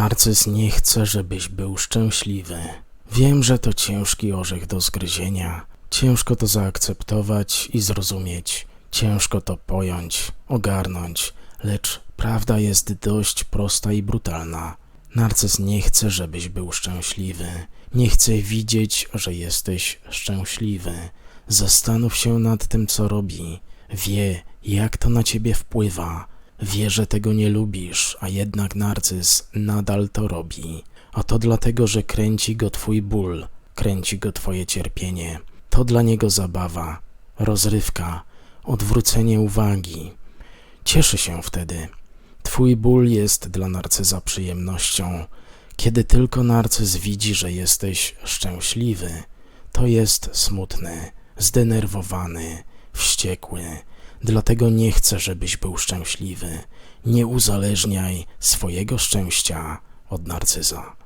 Narcyz nie chce, żebyś był szczęśliwy. Wiem, że to ciężki orzech do zgryzienia. Ciężko to zaakceptować i zrozumieć. Ciężko to pojąć, ogarnąć, lecz prawda jest dość prosta i brutalna. Narcyz nie chce, żebyś był szczęśliwy. Nie chce widzieć, że jesteś szczęśliwy. Zastanów się nad tym, co robi. Wie, jak to na ciebie wpływa. Wie, że tego nie lubisz, a jednak narcyz nadal to robi. A to dlatego, że kręci go twój ból, kręci go twoje cierpienie. To dla niego zabawa, rozrywka, odwrócenie uwagi. Cieszy się wtedy. Twój ból jest dla narcyza przyjemnością. Kiedy tylko narcyz widzi, że jesteś szczęśliwy, to jest smutny, zdenerwowany, wściekły. Dlatego nie chcę, żebyś był szczęśliwy. Nie uzależniaj swojego szczęścia od narcyza.